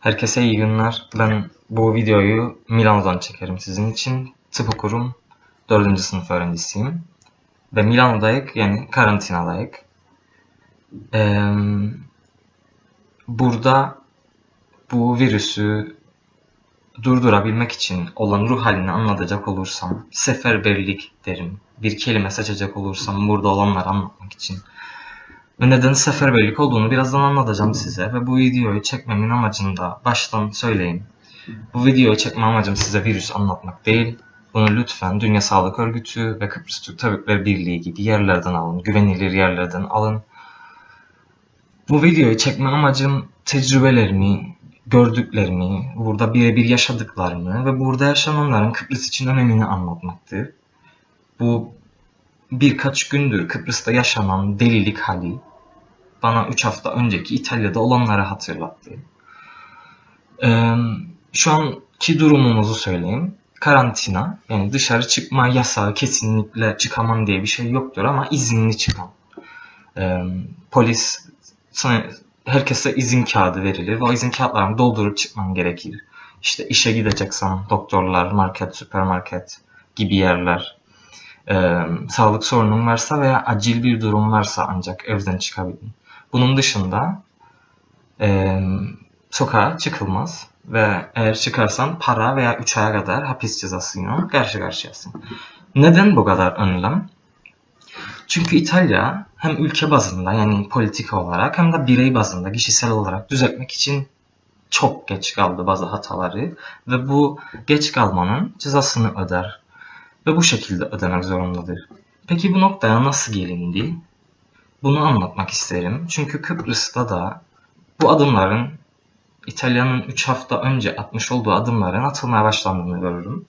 Herkese iyi günler. Ben bu videoyu Milano'dan çekerim sizin için. Tıp okurum. 4. sınıf öğrencisiyim. Ve Milano'dayık yani karantinadayık. Ee, burada bu virüsü durdurabilmek için olan ruh halini anlatacak olursam seferberlik derim. Bir kelime seçecek olursam burada olanları anlatmak için. Ve neden seferberlik olduğunu birazdan anlatacağım size ve bu videoyu çekmemin amacını da baştan söyleyeyim. Bu videoyu çekme amacım size virüs anlatmak değil. Bunu lütfen Dünya Sağlık Örgütü ve Kıbrıs Türk Tabipleri Birliği gibi yerlerden alın, güvenilir yerlerden alın. Bu videoyu çekme amacım tecrübelerimi, gördüklerimi, burada birebir yaşadıklarımı ve burada yaşananların Kıbrıs için önemini anlatmaktır. Bu birkaç gündür Kıbrıs'ta yaşanan delilik hali bana 3 hafta önceki İtalya'da olanları hatırlattı. Ee, şu anki durumumuzu söyleyeyim. Karantina, yani dışarı çıkma yasağı kesinlikle çıkamam diye bir şey yoktur ama izinli çıkan. Ee, polis herkese izin kağıdı verilir ve o izin kağıtlarını doldurup çıkman gerekir. İşte işe gideceksen doktorlar, market, süpermarket gibi yerler. Ee, sağlık sorunun varsa veya acil bir durum varsa ancak evden çıkabilin. Bunun dışında e, sokağa çıkılmaz ve eğer çıkarsan para veya 3 aya kadar hapis cezasıyla karşı karşıyasın. Neden bu kadar önlem? Çünkü İtalya hem ülke bazında yani politika olarak hem de birey bazında kişisel olarak düzeltmek için çok geç kaldı bazı hataları ve bu geç kalmanın cezasını öder ve bu şekilde ödemek zorundadır. Peki bu noktaya nasıl gelindi? Bunu anlatmak isterim. Çünkü Kıbrıs'ta da bu adımların İtalya'nın 3 hafta önce atmış olduğu adımların atılmaya başlandığını görürüm.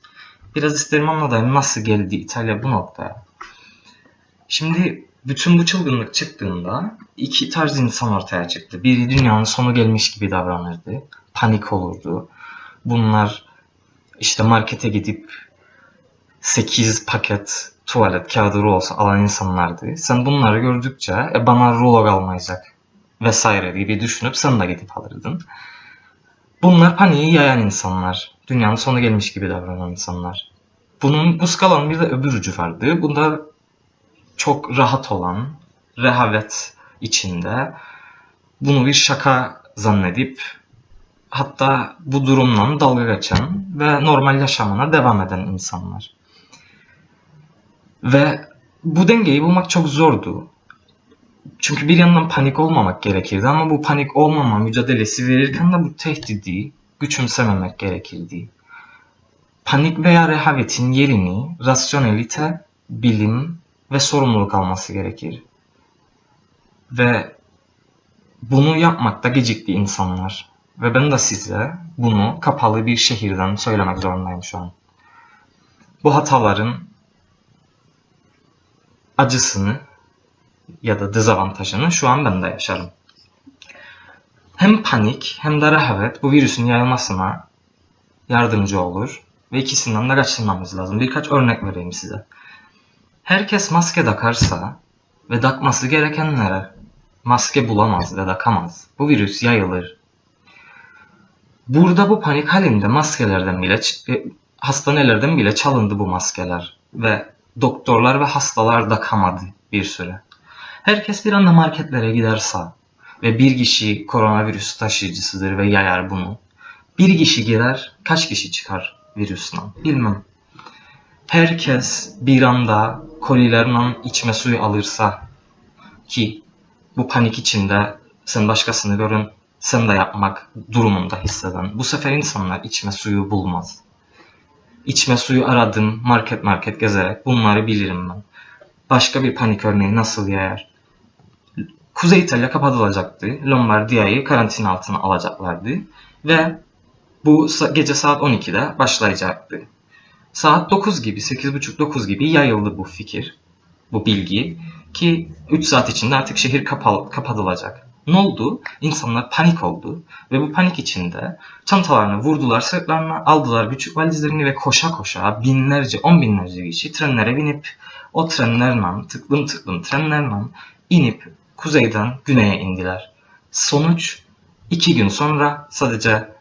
Biraz isterim anlatayım nasıl geldi İtalya bu noktaya. Şimdi bütün bu çılgınlık çıktığında iki tarz insan ortaya çıktı. Biri dünyanın sonu gelmiş gibi davranırdı. Panik olurdu. Bunlar işte markete gidip 8 paket tuvalet kağıdı rulosu alan insanlardı. Sen bunları gördükçe e, bana rulo kalmayacak vesaire gibi düşünüp sen de gidip alırdın. Bunlar paniği yayan insanlar. Dünyanın sonu gelmiş gibi davranan insanlar. Bunun bu skalanın bir de öbür ucu vardı. Bunda çok rahat olan, rehavet içinde bunu bir şaka zannedip hatta bu durumdan dalga geçen ve normal yaşamına devam eden insanlar. Ve bu dengeyi bulmak çok zordu. Çünkü bir yandan panik olmamak gerekirdi ama bu panik olmama mücadelesi verirken de bu tehdidi güçümsememek gerekirdi. Panik veya rehavetin yerini rasyonelite, bilim ve sorumluluk alması gerekir. Ve bunu yapmakta gecikti insanlar. Ve ben de size bunu kapalı bir şehirden söylemek zorundayım şu an. Bu hataların acısını ya da dezavantajını şu an ben de yaşarım. Hem panik hem de rehavet bu virüsün yayılmasına yardımcı olur ve ikisinden de kaçınmamız lazım. Birkaç örnek vereyim size. Herkes maske takarsa ve takması gerekenlere maske bulamaz ve takamaz. Bu virüs yayılır. Burada bu panik halinde maskelerden bile e, hastanelerden bile çalındı bu maskeler ve doktorlar ve hastalar da kamadı bir süre. Herkes bir anda marketlere giderse ve bir kişi koronavirüs taşıyıcısıdır ve yayar bunu. Bir kişi girer, kaç kişi çıkar virüsten bilmem. Herkes bir anda kolilerle içme suyu alırsa ki bu panik içinde sen başkasını görün sen de yapmak durumunda hisseden. Bu sefer insanlar içme suyu bulmaz içme suyu aradım market market gezerek bunları bilirim ben. Başka bir panik örneği nasıl yayar? Kuzey İtalya kapatılacaktı. Lombardia'yı karantina altına alacaklardı. Ve bu gece saat 12'de başlayacaktı. Saat 9 gibi, 8.30-9 gibi yayıldı bu fikir, bu bilgi. Ki 3 saat içinde artık şehir kapatılacak. Ne oldu? İnsanlar panik oldu ve bu panik içinde çantalarını vurdular sırtlarına, aldılar küçük valizlerini ve koşa koşa binlerce, on binlerce kişi trenlere binip o trenlerle, tıklım tıklım trenlerle inip kuzeyden güneye indiler. Sonuç iki gün sonra sadece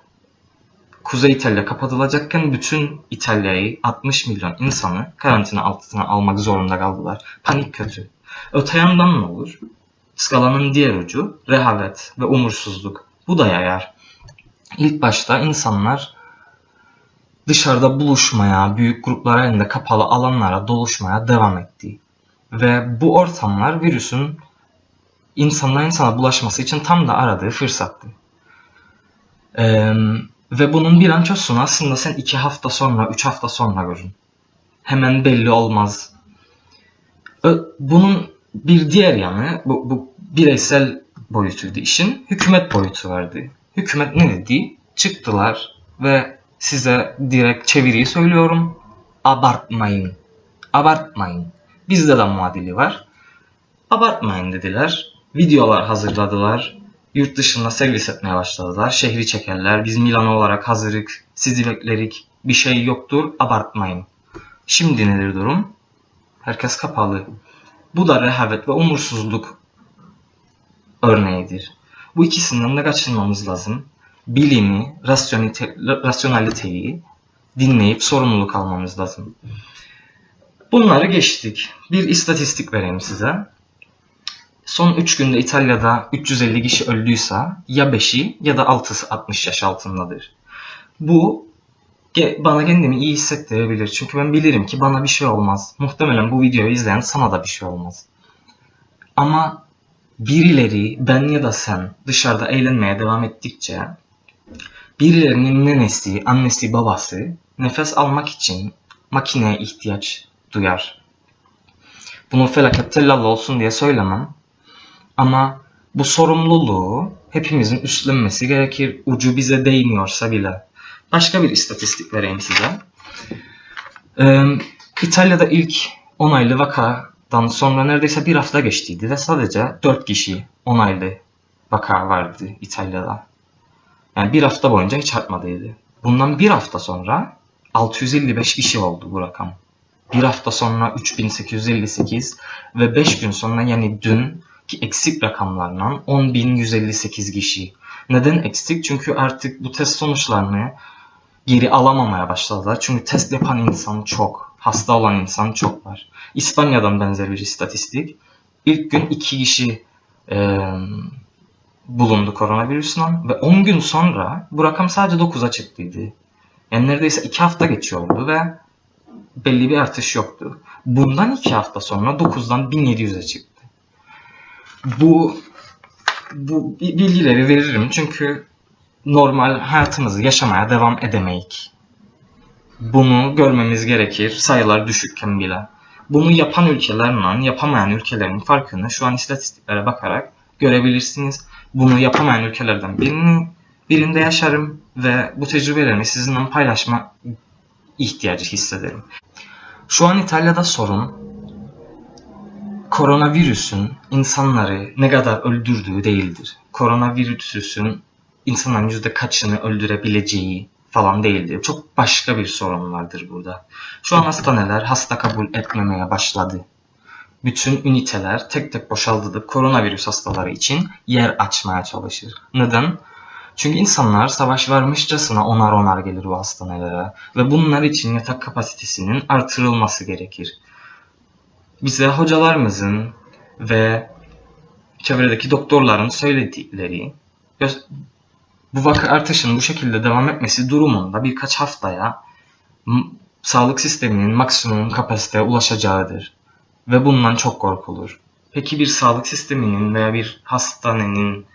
Kuzey İtalya kapatılacakken bütün İtalya'yı 60 milyon insanı karantina altına almak zorunda kaldılar. Panik kötü. Öte yandan ne olur? Skalanın diğer ucu rehavet ve umursuzluk. Bu da yayar. İlk başta insanlar dışarıda buluşmaya, büyük gruplar halinde kapalı alanlara doluşmaya devam etti. Ve bu ortamlar virüsün insandan insana bulaşması için tam da aradığı fırsattı. Ee, ve bunun bir an çözsün aslında sen iki hafta sonra, üç hafta sonra görün. Hemen belli olmaz. Bunun bir diğer yanı, bu, bu bireysel boyutuydu işin, hükümet boyutu vardı. Hükümet ne dedi? Çıktılar ve size direkt çeviriyi söylüyorum. Abartmayın. Abartmayın. Bizde de muadili var. Abartmayın dediler. Videolar hazırladılar. Yurt dışında servis etmeye başladılar. Şehri çekerler. Biz Milano olarak hazırık. Sizi beklerik. Bir şey yoktur. Abartmayın. Şimdi nedir durum? Herkes kapalı. Bu da rehavet ve umursuzluk örneğidir. Bu ikisinden de kaçınmamız lazım. Bilimi, rasyonite, rasyonaliteyi dinleyip sorumluluk almamız lazım. Bunları geçtik. Bir istatistik vereyim size. Son 3 günde İtalya'da 350 kişi öldüyse ya 5'i ya da 6'sı 60 yaş altındadır. Bu bana kendimi iyi hissettirebilir. Çünkü ben bilirim ki bana bir şey olmaz. Muhtemelen bu videoyu izleyen sana da bir şey olmaz. Ama birileri ben ya da sen dışarıda eğlenmeye devam ettikçe birilerinin nenesi, annesi, babası nefes almak için makineye ihtiyaç duyar. Bunu felaket tellallah olsun diye söylemem. Ama bu sorumluluğu hepimizin üstlenmesi gerekir. Ucu bize değmiyorsa bile. Başka bir istatistik vereyim size. Ee, İtalya'da ilk onaylı vakadan sonra neredeyse bir hafta geçtiydi ve sadece 4 kişi onaylı vaka vardı İtalya'da. Yani bir hafta boyunca hiç artmadıydı. Bundan bir hafta sonra 655 kişi oldu bu rakam. Bir hafta sonra 3858 ve 5 gün sonra yani dün ki eksik rakamlarla 10.158 kişi. Neden eksik? Çünkü artık bu test sonuçlarını geri alamamaya başladılar. Çünkü test yapan insan çok. Hasta olan insan çok var. İspanya'dan benzer bir istatistik. İlk gün 2 kişi e, bulundu koronavirüsünden ve 10 gün sonra bu rakam sadece 9'a çıktıydı. Yani neredeyse 2 hafta geçiyordu ve belli bir artış yoktu. Bundan 2 hafta sonra 9'dan 1700'e çıktı. Bu bu bilgileri veririm çünkü normal hayatımızı yaşamaya devam edemeyik. Bunu görmemiz gerekir sayılar düşükken bile. Bunu yapan ülkelerle yapamayan ülkelerin farkını şu an istatistiklere bakarak görebilirsiniz. Bunu yapamayan ülkelerden birini birinde yaşarım ve bu tecrübelerimi sizinle paylaşma ihtiyacı hissederim. Şu an İtalya'da sorun koronavirüsün insanları ne kadar öldürdüğü değildir. Koronavirüsün insanların yüzde kaçını öldürebileceği falan değildir. Çok başka bir sorun vardır burada. Şu an hastaneler hasta kabul etmemeye başladı. Bütün üniteler tek tek boşaltılıp koronavirüs hastaları için yer açmaya çalışır. Neden? Çünkü insanlar savaş varmışçasına onar onar gelir bu hastanelere ve bunlar için yatak kapasitesinin artırılması gerekir. Bize hocalarımızın ve çevredeki doktorların söyledikleri bu vaka artışının bu şekilde devam etmesi durumunda birkaç haftaya sağlık sisteminin maksimum kapasiteye ulaşacağıdır. Ve bundan çok korkulur. Peki bir sağlık sisteminin veya bir hastanenin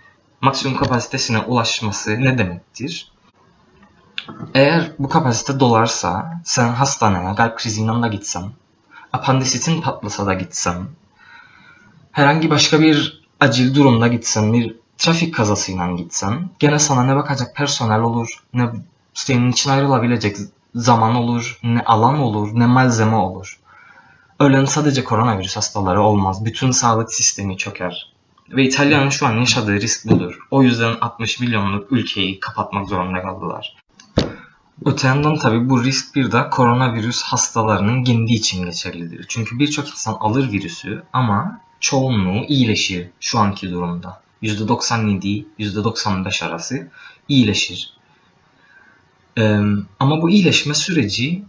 maksimum kapasitesine ulaşması ne demektir? Eğer bu kapasite dolarsa sen hastaneye kalp kriziyle da gitsen, apandisitin patlasa da gitsen, herhangi başka bir acil durumda gitsen, bir trafik kazasıyla gitsen, gene sana ne bakacak personel olur, ne senin için ayrılabilecek zaman olur, ne alan olur, ne malzeme olur. Ölen sadece koronavirüs hastaları olmaz. Bütün sağlık sistemi çöker. Ve İtalya'nın şu an yaşadığı risk budur. O yüzden 60 milyonluk ülkeyi kapatmak zorunda kaldılar. Öte yandan tabi bu risk bir de koronavirüs hastalarının kendi için geçerlidir. Çünkü birçok insan alır virüsü ama çoğunluğu iyileşir şu anki durumda. %97, %95 arası iyileşir. Ama bu iyileşme süreci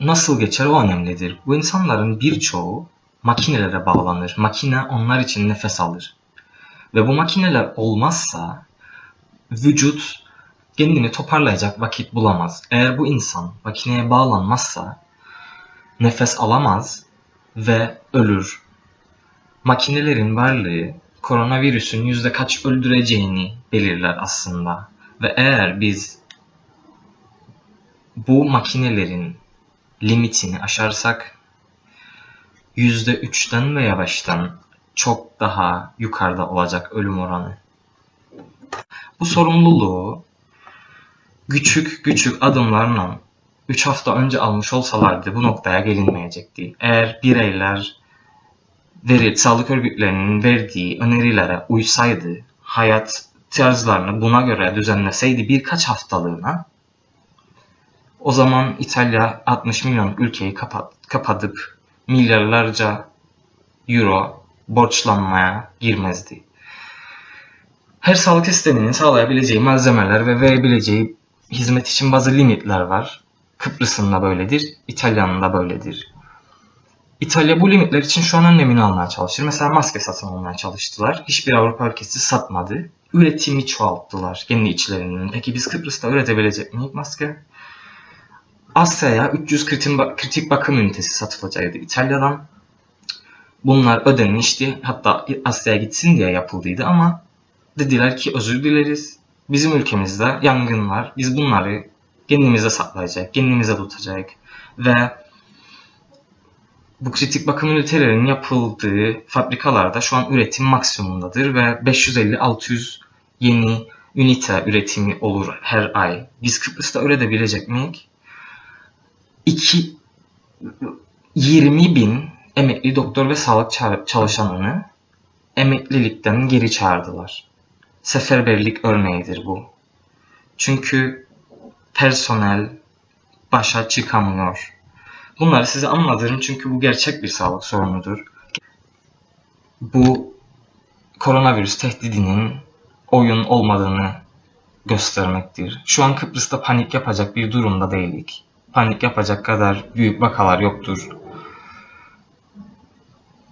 nasıl geçer o önemlidir. Bu insanların birçoğu makinelere bağlanır. Makine onlar için nefes alır. Ve bu makineler olmazsa vücut kendini toparlayacak vakit bulamaz. Eğer bu insan makineye bağlanmazsa nefes alamaz ve ölür. Makinelerin varlığı koronavirüsün yüzde kaç öldüreceğini belirler aslında. Ve eğer biz bu makinelerin limitini aşarsak yüzde üçten veya baştan çok daha yukarıda olacak ölüm oranı. Bu sorumluluğu küçük küçük adımlarla 3 hafta önce almış olsalardı bu noktaya gelinmeyecekti. Eğer bireyler veri, sağlık örgütlerinin verdiği önerilere uysaydı, hayat tarzlarını buna göre düzenleseydi birkaç haftalığına o zaman İtalya 60 milyon ülkeyi kapat, kapatıp milyarlarca euro borçlanmaya girmezdi. Her sağlık sisteminin sağlayabileceği malzemeler ve verebileceği hizmet için bazı limitler var. Kıbrıs'ın da böyledir, İtalya'nın da böyledir. İtalya bu limitler için şu an önlemini almaya çalışır. Mesela maske satın almaya çalıştılar. Hiçbir Avrupa ülkesi satmadı. Üretimi çoğalttılar kendi içlerinin. Peki biz Kıbrıs'ta üretebilecek miyiz maske? Asya'ya 300 kritik bakım ünitesi satılacaktı İtalya'dan. Bunlar ödenmişti. Hatta Asya'ya gitsin diye yapıldıydı ama dediler ki özür dileriz. Bizim ülkemizde yangın var. Biz bunları kendimize saklayacak, kendimize tutacak ve bu kritik bakım ünitelerinin yapıldığı fabrikalarda şu an üretim maksimumundadır ve 550-600 yeni ünite üretimi olur her ay. Biz Kıbrıs'ta üretebilecek miyiz? 2 20 bin emekli doktor ve sağlık çalışanını emeklilikten geri çağırdılar. Seferberlik örneğidir bu. Çünkü personel başa çıkamıyor. Bunları size anlatıyorum çünkü bu gerçek bir sağlık sorunudur. Bu koronavirüs tehdidinin oyun olmadığını göstermektir. Şu an Kıbrıs'ta panik yapacak bir durumda değilik. Panik yapacak kadar büyük vakalar yoktur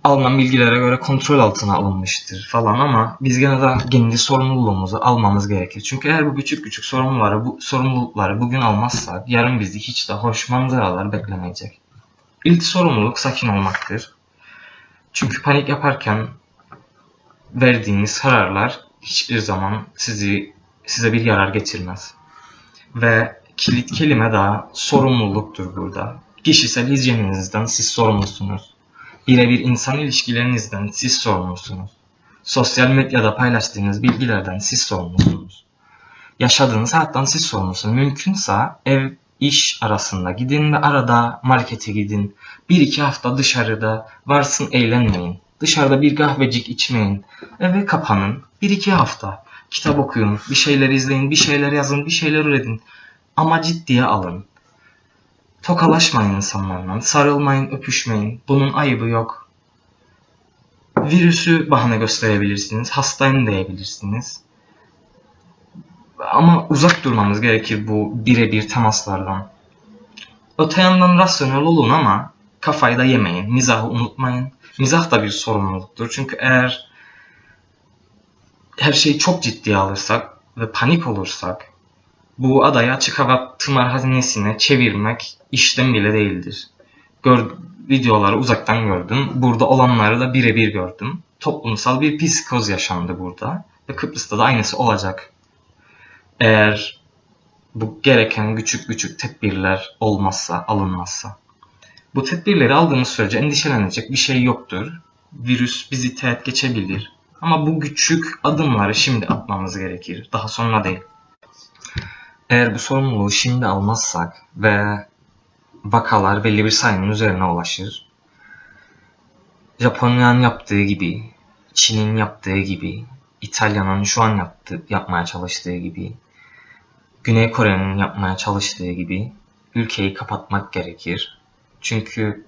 alınan bilgilere göre kontrol altına alınmıştır falan ama biz gene de kendi sorumluluğumuzu almamız gerekir. Çünkü eğer bu küçük küçük sorumluları, bu sorumlulukları bugün almazsak yarın bizi hiç de hoş manzaralar beklemeyecek. İlk sorumluluk sakin olmaktır. Çünkü panik yaparken verdiğiniz kararlar hiçbir zaman sizi size bir yarar getirmez. Ve kilit kelime daha sorumluluktur burada. Kişisel hijyeninizden siz sorumlusunuz birebir insan ilişkilerinizden siz sorumlusunuz. Sosyal medyada paylaştığınız bilgilerden siz sorumlusunuz. Yaşadığınız hayattan siz sorumlusunuz. Mümkünse ev iş arasında gidin ve arada markete gidin. Bir iki hafta dışarıda varsın eğlenmeyin. Dışarıda bir kahvecik içmeyin. Eve kapanın. Bir iki hafta. Kitap okuyun, bir şeyler izleyin, bir şeyler yazın, bir şeyler üretin. Ama ciddiye alın. Tokalaşmayın insanlarla, sarılmayın, öpüşmeyin. Bunun ayıbı yok. Virüsü bahane gösterebilirsiniz, hastayım diyebilirsiniz. Ama uzak durmamız gerekir bu birebir temaslardan. Öte yandan rasyonel olun ama kafayı da yemeyin, mizahı unutmayın. Mizah da bir sorumluluktur. Çünkü eğer her şeyi çok ciddiye alırsak ve panik olursak bu adayı açık hava tımarhanesine çevirmek işten bile değildir. Gör, videoları uzaktan gördüm. Burada olanları da birebir gördüm. Toplumsal bir psikoz yaşandı burada. Ve Kıbrıs'ta da aynısı olacak. Eğer bu gereken küçük küçük tedbirler olmazsa, alınmazsa. Bu tedbirleri aldığımız sürece endişelenecek bir şey yoktur. Virüs bizi teğet geçebilir. Ama bu küçük adımları şimdi atmamız gerekir. Daha sonra değil. Eğer bu sorumluluğu şimdi almazsak ve vakalar belli bir sayının üzerine ulaşır, Japonya'nın yaptığı gibi, Çin'in yaptığı gibi, İtalya'nın şu an yaptığı, yapmaya çalıştığı gibi, Güney Kore'nin yapmaya çalıştığı gibi ülkeyi kapatmak gerekir. Çünkü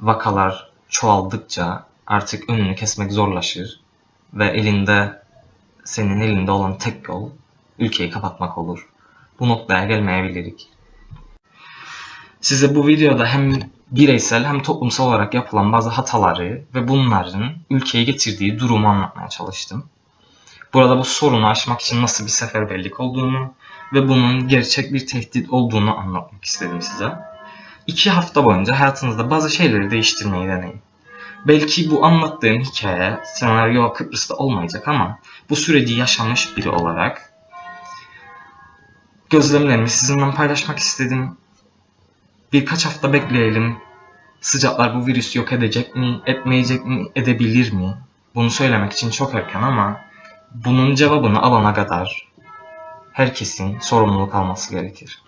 vakalar çoğaldıkça artık önünü kesmek zorlaşır ve elinde senin elinde olan tek yol ülkeyi kapatmak olur. bu noktaya gelmeyebilirik. Size bu videoda hem bireysel hem toplumsal olarak yapılan bazı hataları ve bunların ülkeye getirdiği durumu anlatmaya çalıştım. Burada bu sorunu aşmak için nasıl bir seferberlik olduğunu ve bunun gerçek bir tehdit olduğunu anlatmak istedim size. İki hafta boyunca hayatınızda bazı şeyleri değiştirmeyi deneyin. Belki bu anlattığım hikaye senaryo Kıbrıs'ta olmayacak ama bu süreci yaşamış biri olarak gözlemlerimi sizinle paylaşmak istedim. Birkaç hafta bekleyelim. Sıcaklar bu virüsü yok edecek mi, etmeyecek mi, edebilir mi? Bunu söylemek için çok erken ama bunun cevabını alana kadar herkesin sorumluluk alması gerekir.